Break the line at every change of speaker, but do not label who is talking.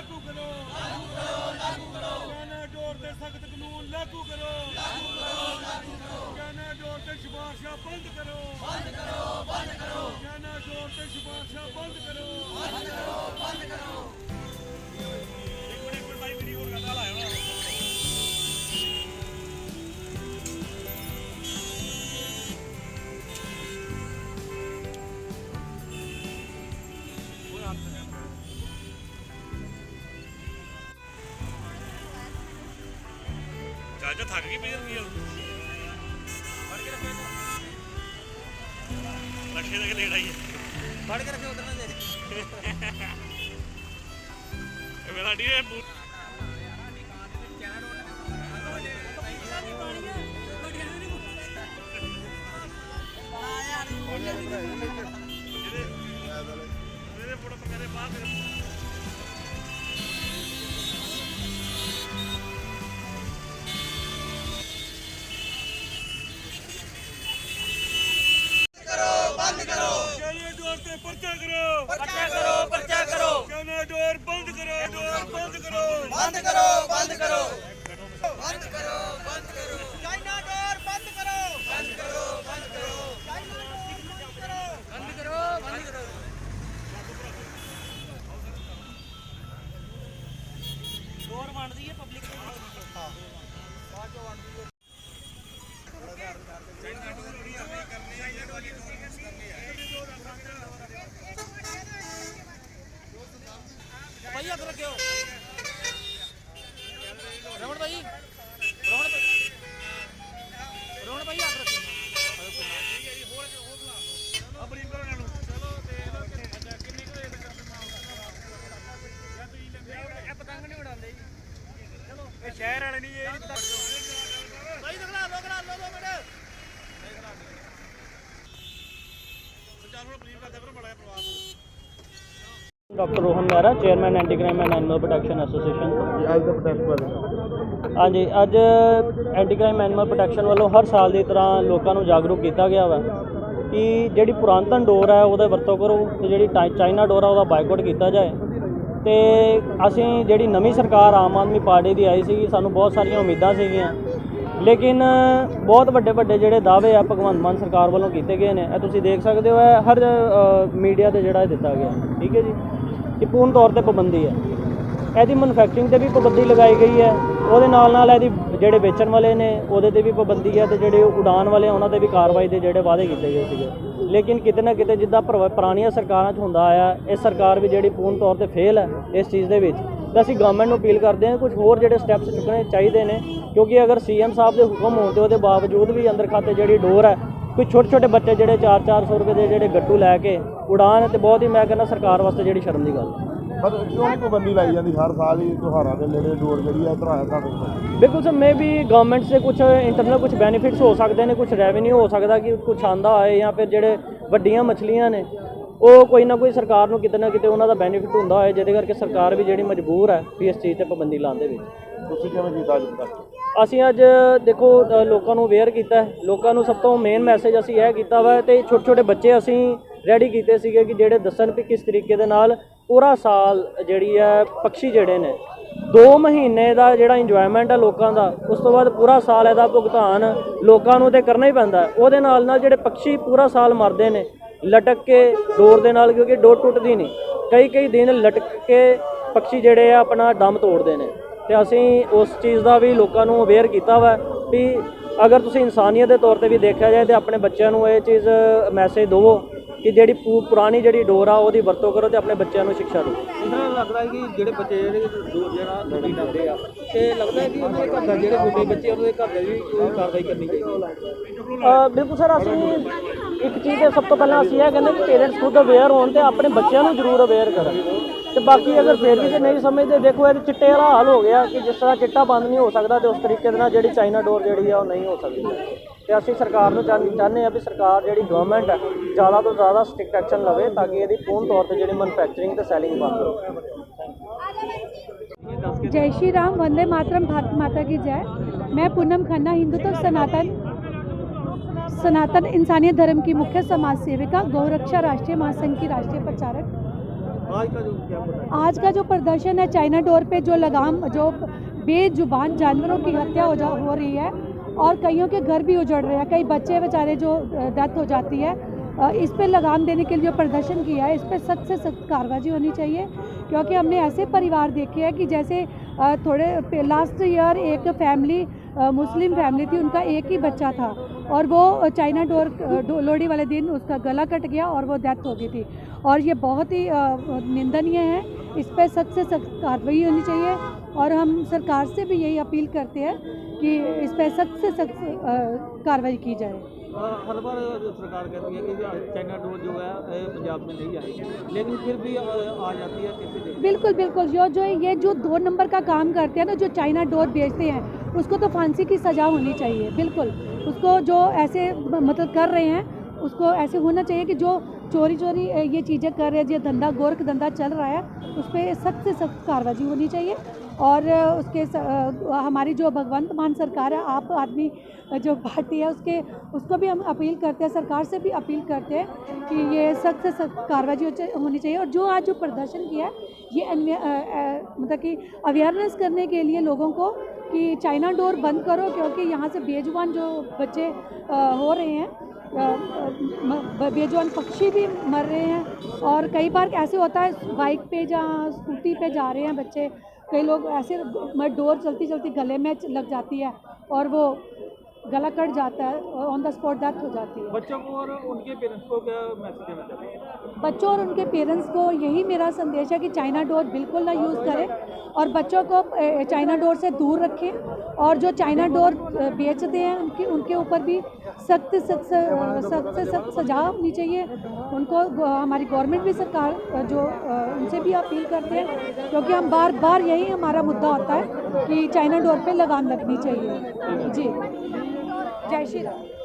ਲਾਗੂ ਕਰੋ। ਲਾਗੂ ਕਰੋ ਲਾਗੂ ਕਰੋ ਚਾਈਨਾ ਡੋਰ ਤੇ ਸਖਤ ਕਾਨੂੰਨ ਲਾਗੂ ਕਰੋ। ਲਾਗੂ ਕਰੋ ਲਾਗੂ ਕਰੋ ਚਾਈਨਾ ਡੋਰ ਤੇ ਸ਼ਿਫਾਰਸ਼ਾਂ ਬੰਦ ਕਰੋ। ਬੰਦ ਕਰੋ ਬੰਦ ਕਰੋ ਚਾਈਨਾ ਡੋਰ ਤੇ ਸ਼ਿਫਾਰਸ਼ਾਂ ਬੰਦ ਕਰੋ ਬੰਦ ਕਰੋ। ਚਾਚਾ ਥੱਕ ਗਈ ਪਈ ਰਹੀ ਫੜ ਕੇ ਰੱਖੋ ਰੱਖੇ ਤੱਕ ਲੇਟ ਆਈ
ਫੜ ਕੇ ਰੱਖਿਓ ਉਧਰ ਨਾ ਦੇ
ਇਹ ਮੇਰਾ ਡੀ ਇਹ ਬੂ- ਜਿਹਦੇ ਜਿਹਦੇ ਫੋਟੋ ਪਕਾਰੇ ਬਾਹਰ दोनों डोर बंद करो डोर बंद करो। बंद करो बंद करो। ਜਾਂ ਤੁਸੀਂ ਲੰਬੇ
ਇਹ ਪਤੰਗ ਨਹੀਂ ਉਡਾਉਂਦੇ ਜੀ।
ਚਲੋ। ਇਹ ਸ਼ਹਿਰ ਵਾਲੇ ਨਹੀਂ ਇਹ
ਭਾਈ ਦਿਖਲਾ ਲੋ ਕਰਾ ਲੋ ਦੋ ਮਿੰਟ।
ਚੱਲ ਹੁਣ ਬਲੀਵ ਕਰਦੇ ਫਿਰ ਬੜਾ ਪ੍ਰਵਾਹ ਨੂੰ
doctor Rohan Mehra chairman anti crime and animal protection association.
ਅੱਜ ਦਾ ਪ੍ਰੋਟੈਸਟ ਬਾਰੇ
ਹਾਂਜੀ ਅੱਜ ਐਂਟੀ ਕ੍ਰਾਈਮ ਐਨੀਮਲ ਪ੍ਰੋਟੈਕਸ਼ਨ ਵੱਲੋਂ ਹਰ ਸਾਲ ਦੀ ਤਰ੍ਹਾਂ ਲੋਕਾਂ ਨੂੰ ਜਾਗਰੂਕ ਕੀਤਾ ਗਿਆ ਵਾ ਕਿ ਜਿਹੜੀ ਪੁਰਾਤਨ ਡੋਰ ਹੈ ਉਹਦਾ ਵਰਤੋਂ ਕਰੋ ਤੇ ਜਿਹੜੀ ਚਾਈਨਾ ਡੋਰ ਆ ਉਹਦਾ ਬਾਈਕਾਟ ਕੀਤਾ ਜਾਏ। ਤੇ ਅਸੀਂ ਜਿਹੜੀ ਨਵੀਂ ਸਰਕਾਰ ਆਮ ਆਦਮੀ ਪਾਰਟੀ ਦੀ ਆਈ ਸੀਗੀ ਸਾਨੂੰ ਬਹੁਤ ਸਾਰੀਆਂ ਉਮੀਦਾਂ ਸੀਗੀਆਂ। ਲੇਕਿਨ ਬਹੁਤ ਵੱਡੇ ਵੱਡੇ ਜਿਹੜੇ ਦਾਅਵੇ ਆ ਭਗਵੰਤ ਮਾਨ ਸਰਕਾਰ ਵੱਲੋਂ ਕੀਤੇ ਗਏ ਨੇ। ਇਹ ਤੁਸੀਂ ਦੇਖ ਸਕਦੇ ਹੋ ਇਹ ਹਰ ਮੀਡੀਆ ਤੇ ਜਿਹੜਾ ਇਹ ਦਿੱਤਾ ਗਿਆ। ਠੀਕ ਹੈ ਜੀ? ਇਹ ਪੂਰਨ ਤੌਰ ਤੇ ਪਾਬੰਦੀ ਹੈ। ਇਹਦੀ ਮੈਨੂਫੈਕਚਰਿੰਗ ਤੇ ਵੀ ਪਾਬੰਦੀ ਲਗਾਈ ਗਈ ਹੈ। ਉਹਦੇ ਨਾਲ ਨਾਲ ਇਹਦੀ ਜਿਹੜੇ ਵੇਚਣ ਵਾਲੇ ਨੇ ਉਹਦੇ ਤੇ ਵੀ ਪਾਬੰਦੀ ਹੈ ਤੇ ਜਿਹੜੇ ਉਡਾਨ ਵਾਲੇ ਆ, ਉਹਨਾਂ ਤੇ ਵੀ ਕਾਰਵਾਈ ਦੇ ਜਿਹੜੇ ਵਾਅਦੇ ਕੀਤੇ ਗਏ ਸੀਗੇ। ਲੇਕਿਨ ਕਿਤੇ ਨਾ ਕਿਤੇ ਜਿੱਦਾਂ ਭਰਵ- ਪੁਰਾਣੀਆਂ ਸਰਕਾਰਾਂ 'ਚ ਹੁੰਦਾ ਆਇਆ ਇਹ ਸਰਕਾਰ ਵੀ ਜਿਹੜੀ ਪੂਰਨ ਤੌਰ ਤੇ ਫੇਲ ਹੈ ਇਸ ਚੀਜ਼ ਦੇ ਵਿੱਚ। ਤਾਂ ਅਸੀਂ ਗਵਰਨਮੈਂਟ ਨੂੰ ਅਪੀਲ ਕਰਦੇ ਹਾਂ ਕੁਝ ਹੋਰ ਜਿਹੜੇ ਸਟੈਪਸ ਚੁੱਕਣੇ ਚਾਹੀਦੇ ਨੇ ਕਿਉਂਕਿ ਅਗਰ ਸੀਐਮ ਸਾਹਿਬ ਦੇ ਹੁਕਮ ਹੋਣ ਤੇ ਉਹਦੇ ਬਾਵਜੂਦ ਵੀ ਅੰਦਰ ਖਾਤੇ ਜਿਹੜੀ ਡੋਰ ਹੈ ਕੋਈ ਛੋਟੇ ਛੋਟੇ ਬੱਚੇ ਜਿਹੜੇ 4-400 ਰੁਪਏ ਦੇ ਜਿਹੜੇ ਗੱਟੂ ਲੈ ਕੇ ਉਡਾਨ ਤੇ ਬਹੁਤ ਹੀ ਮੈਂ ਕਹਿੰਦਾ ਸਰਕਾਰ ਵਾਸਤੇ ਜਿਹੜੀ ਸ਼ਰਮ ਦੀ ਗੱਲ ਹੈ।
ਪਰ ਕਿਉਂ ਨਹੀਂ ਪਾਬੰਦੀ ਲਾਈ ਜਾਂਦੀ? ਹਰ ਸਾਲ ਹੀ ਤਿਉਹਾਰਾਂ ਦੇ ਨੇੜੇ ਡੋਰ ਜਿਹੜੀ ਆ ਭਰਾ ਸਾਡੇ ਕੋਲ।
ਬਿਲਕੁਲ ਸਰ ਮੇ ਵੀ ਗਵਰਨਮੈਂਟ ਸੇ ਕੁਝ ਇੰਟਰਨਲ ਕੁਝ ਬੈਨੀਫਿਟਸ ਹੋ ਸਕਦੇ ਨੇ ਕੁਝ ਰੈਵਨਿਊ ਹੋ ਸਕਦਾ ਕਿ ਕੁਝ ਆਂਦਾ ਹੋਏ ਜਾਂ ਫਿਰ ਜਿਹੜੇ ਵੱਡੀਆਂ ਮਛਲੀਆਂ ਨੇ ਉਹ ਕੋਈ ਨਾ ਕੋਈ ਸਰਕਾਰ ਨੂੰ ਕਿਤੇ ਨਾ ਕਿਤੇ ਉਹਨਾਂ ਦਾ ਬੈਨੀਫਿਟ ਹੁੰਦਾ ਹੋਏ ਜਿਹਦੇ ਕਰਕੇ ਸਰਕਾਰ ਵੀ ਜਿਹੜੀ ਮਜਬੂਰ ਹੈ ਵੀ ਇਸ ਚੀਜ਼ ਤੇ ਪਾਬੰਦੀ ਲਾਉਣ ਦੇ ਵਿੱਚ।
ਤੁਸੀਂ ਕਿਵੇਂ ਕੀਤਾ ਅੱਜ ਤੱਕ?
ਅਸੀਂ ਅੱਜ, ਦੇਖੋ ਲੋਕਾਂ ਨੂੰ ਅਵੇਅਰ ਕੀਤਾ ਲੋਕਾਂ ਨੂੰ ਸਭ ਤੋਂ ਮੇਨ ਮੈਸੇਜ ਅਸੀਂ ਇਹ ਕੀਤਾ ਵਾ ਤੇ ਛੋਟੇ ਛੋਟੇ ਬੱਚੇ ਅਸੀਂ ਰੈਡੀ ਕੀਤੇ ਸੀਗੇ ਕਿ ਜਿਹੜੇ ਦੱਸਣ ਵੀ ਕਿਸ ਤਰੀਕੇ ਦੇ ਨਾਲ ਪੂਰਾ ਸਾਲ ਜਿਹੜੀ ਹੈ ਪੰਛੀ ਜਿਹੜੇ ਨੇ 2 ਮਹੀਨੇ ਦਾ ਜਿਹੜਾ ਇੰਜੋਇਮੈਂਟ ਹੈ ਲੋਕਾਂ ਦਾ, ਉਸ ਤੋਂ ਬਾਅਦ ਪੂਰਾ ਸਾਲ ਇਹਦਾ ਭੁਗਤਾਨ ਲੋਕਾਂ ਨੂੰ ਤੇ ਕਰਨਾ ਹੀ ਪੈਂਦਾ। ਉਹਦੇ ਨਾਲ ਨਾਲ ਜਿਹੜੇ ਪੰਛੀ ਪੂਰਾ ਸਾਲ ਮਰਦੇ ਨੇ, ਲਟਕ ਕੇ ਡੋਰ ਦੇ ਨਾਲ, ਕਿਉਂਕਿ ਡੋਰ ਟੁੱਟਦੀ ਨਹੀਂ। ਕਈ ਕਈ ਦਿਨ ਲਟਕ ਕੇ ਪੰਛੀ ਜਿਹੜੇ ਆ ਆਪਣਾ ਦਮ ਤੋੜਦੇ ਨੇ। ਤੇ ਅਸੀਂ ਉਸ ਚੀਜ਼ ਦਾ ਵੀ ਲੋਕਾਂ ਨੂੰ ਅਵੇਅਰ ਕੀਤਾ ਵਾ ਵੀ ਅਗਰ ਤੁਸੀਂ ਇਨਸਾਨੀਅਤ ਦੇ ਤੌਰ ਤੇ ਵੀ ਦੇਖਿਆ ਜਾਏ ਤੇ ਆਪਣੇ ਬੱਚਿਆਂ ਨੂੰ ਇਹ ਚੀਜ਼ ਮੈਸੇਜ ਦਿਵੋ ਕਿ ਜਿਹੜੀ ਪੁਰਾਣੀ ਜਿਹੜੀ ਡੋਰ ਆ ਉਹਦੀ ਵਰਤੋਂ ਕਰੋ ਤੇ ਆਪਣੇ ਬੱਚਿਆਂ ਨੂੰ ਸਿੱਖਿਆ ਦਿਓ।
ਇਹਨਾਂ ਨੂੰ ਲੱਗਦਾ ਹੈ ਕਿ ਜਿਹੜੇ ਬੱਚੇ ਜਿਹੜੇ ਦੂਰ ਜਿਹੜਾ ਲੜੀ ਲਾਉਂਦੇ ਆ ਤੇ ਲੱਗਦਾ ਹੈ ਕਿ ਉਹਨਾਂ ਦੇ ਘਰ ਦਾ ਜਿਹੜੇ ਛੋਟੇ ਬੱਚੇ ਉਹਨਾਂ ਦੇ ਘਰ ਦੇ ਵੀ ਕੋਈ ਕਾਰਵਾਈ ਕਰਨੀ ਚਾਹੀਦੀ ਹੈ?
ਅ, ਬਿਲਕੁਲ ਸਰ ਅਸੀਂ ਇੱਕ ਚੀਜ਼ ਸਭ ਤੋਂ ਪਹਿਲਾਂ ਅਸੀਂ ਇਹ ਕਹਿੰਦੇ ਕਿ ਪੇਰੈਂਟਸ ਖੁਦ ਅਵੇਅਰ ਹੋਣ ਤੇ ਆਪਣੇ ਬੱਚਿਆਂ ਨੂੰ ਜ਼ਰੂਰ ਅਵੇਅਰ ਕਰਨ। ਤੇ ਬਾਕੀ ਅਗਰ ਫਿਰ ਵੀ ਤੇ ਨਹੀਂ ਸਮਝਦੇ ਦੇਖੋ ਇਹ ਚਿੱਟੇ ਵਾਲਾ ਹਾਲ ਹੋ ਗਿਆ ਕਿ ਜਿਸ ਤਰ੍ਹਾਂ ਚਿੱਟਾ ਬੰਦ ਨਹੀਂ ਹੋ ਸਕਦਾ ਤੇ ਉਸ ਤਰੀਕੇ ਦੇ ਨਾਲ ਜਿਹੜੀ ਚਾਈਨਾ ਡੋਰ ਜਿਹੜੀ ਆ ਉਹ ਨਹੀਂ ਹੋ ਸਕਦੀ ਤੇ ਅਸੀਂ ਸਰਕਾਰ ਨੂੰ ਚਾਹੁੰ- ਚਾਹੁੰਦੇ ਆ ਵੀ ਸਰਕਾਰ ਜਿਹੜੀ ਗਵਰਨਮੈਂਟ ਹੈ ਜ਼ਿਆਦਾ ਤੋਂ ਜ਼ਿਆਦਾ ਸਟ੍ਰਿਕਟ ਐਕਸ਼ਨ ਲਵੇ ਤਾਂ ਕਿ ਇਹਦੀ ਪੂਰਨ ਤੌਰ ਤੇ ਜਿਹੜੀ ਮੈਨੂਫੈਕਚਰਿੰਗ ਤੇ ਸੈਲਿੰਗ ਬੰਦ ਹੋਵੇ
जय श्री राम वंदे मातरम भारत माता की जय मैं पूनम खन्ना हिंदू तो सनातन सनातन इंसानियत धर्म की मुख्य समाज सेविका गौरक्षा राष्ट्रीय महासंघ की राष्ट्रीय प्रचारक
आज का जो क्या
आज का जो प्रदर्शन है चाइना डोर पे, जो लगाम, जो बेजुबान जानवरों की हत्या हो जा, हो रही है और कईयों के घर भी उजड़ रहे हैं। कई बच्चे बेचारे जो डेथ हो जाती है। इस पे लगाम देने के लिए जो प्रदर्शन किया है, इस पे सख्त से सख्त कार्रवाई होनी चाहिए, क्योंकि हमने ऐसे परिवार देखे हैं कि जैसे थोड़े लास्ट ईयर एक फैमिली मुस्लिम फैमिली थी, उनका एक ही बच्चा था और वो चाइना डोर लोहड़ी वाले दिन उसका गला कट गया और वो डेथ हो गई थी। और ये बहुत ही निंदनीय है। इस पर सख्त से सख्त कार्रवाई होनी चाहिए और हम सरकार से भी यही अपील करते हैं कि इस पर सख्त से सख्त कार्रवाई की जाए।
हर बार सरकार कहती है कि चाइना डोर जो है पंजाब में नहीं आएगी लेकिन फिर भी आ जाती है कैसे
बिल्कुल बिल्कुल जो जो ये जो दो नंबर का काम करते हैं ना जो चाइना डोर बेचते हैं उसको तो फांसी की सज़ा होनी चाहिए बिल्कुल। उसको जो ऐसे मतलब कर रहे हैं उसको ऐसे होना चाहिए कि जो चोरी चोरी ये चीज़ें कर रहे हैं, जो धंधा, गोरख धंधा चल रहा है, उस पर सख्त से सख्त कार्रवाई होनी चाहिए। और उसके स- हमारी जो भगवंत मान सरकार है, आप आदमी जो पार्टी है, उसके, उसको भी हम अपील करते हैं, सरकार से भी अपील करते हैं कि ये सख्त से सख्त कार्रवाई होनी चाहिए। और जो आज जो प्रदर्शन किया है, ये मतलब कि अवेयरनेस करने के लिए लोगों को कि चाइना डोर बंद करो, क्योंकि यहाँ से बेजुबान जो बच्चे हो रहे हैं बेजुबान पक्षी भी मर रहे हैं और कई बार ऐसे होता है बाइक पे जहाँ स्कूटी पे जा रहे हैं बच्चे। कई लोग ऐसे डोर चलती चलती गले में लग जाती है और वो गला कट जाता है और ऑन द स्पॉट डेथ हो जाती है।
बच्चों को और उनके पेरेंट्स को क्या मैसेज देना चाहते हैं
बच्चों और उनके पेरेंट्स को यही मेरा संदेश है कि चाइना डोर बिल्कुल ना यूज़ करें और बच्चों को चाइना डोर से दूर रखें और जो चाइना डोर बेचते हैं उनके उनके ऊपर भी सख्त सख्त सख्त से सख्त सजा होनी चाहिए। उनको हमारी गवर्नमेंट भी सरकार जो उनसे भी अपील करते हैं क्योंकि हम बार बार यही हमारा मुद्दा होता है कि चाइना डोर पर लगाम लगनी चाहिए। जी। जय श्री राम।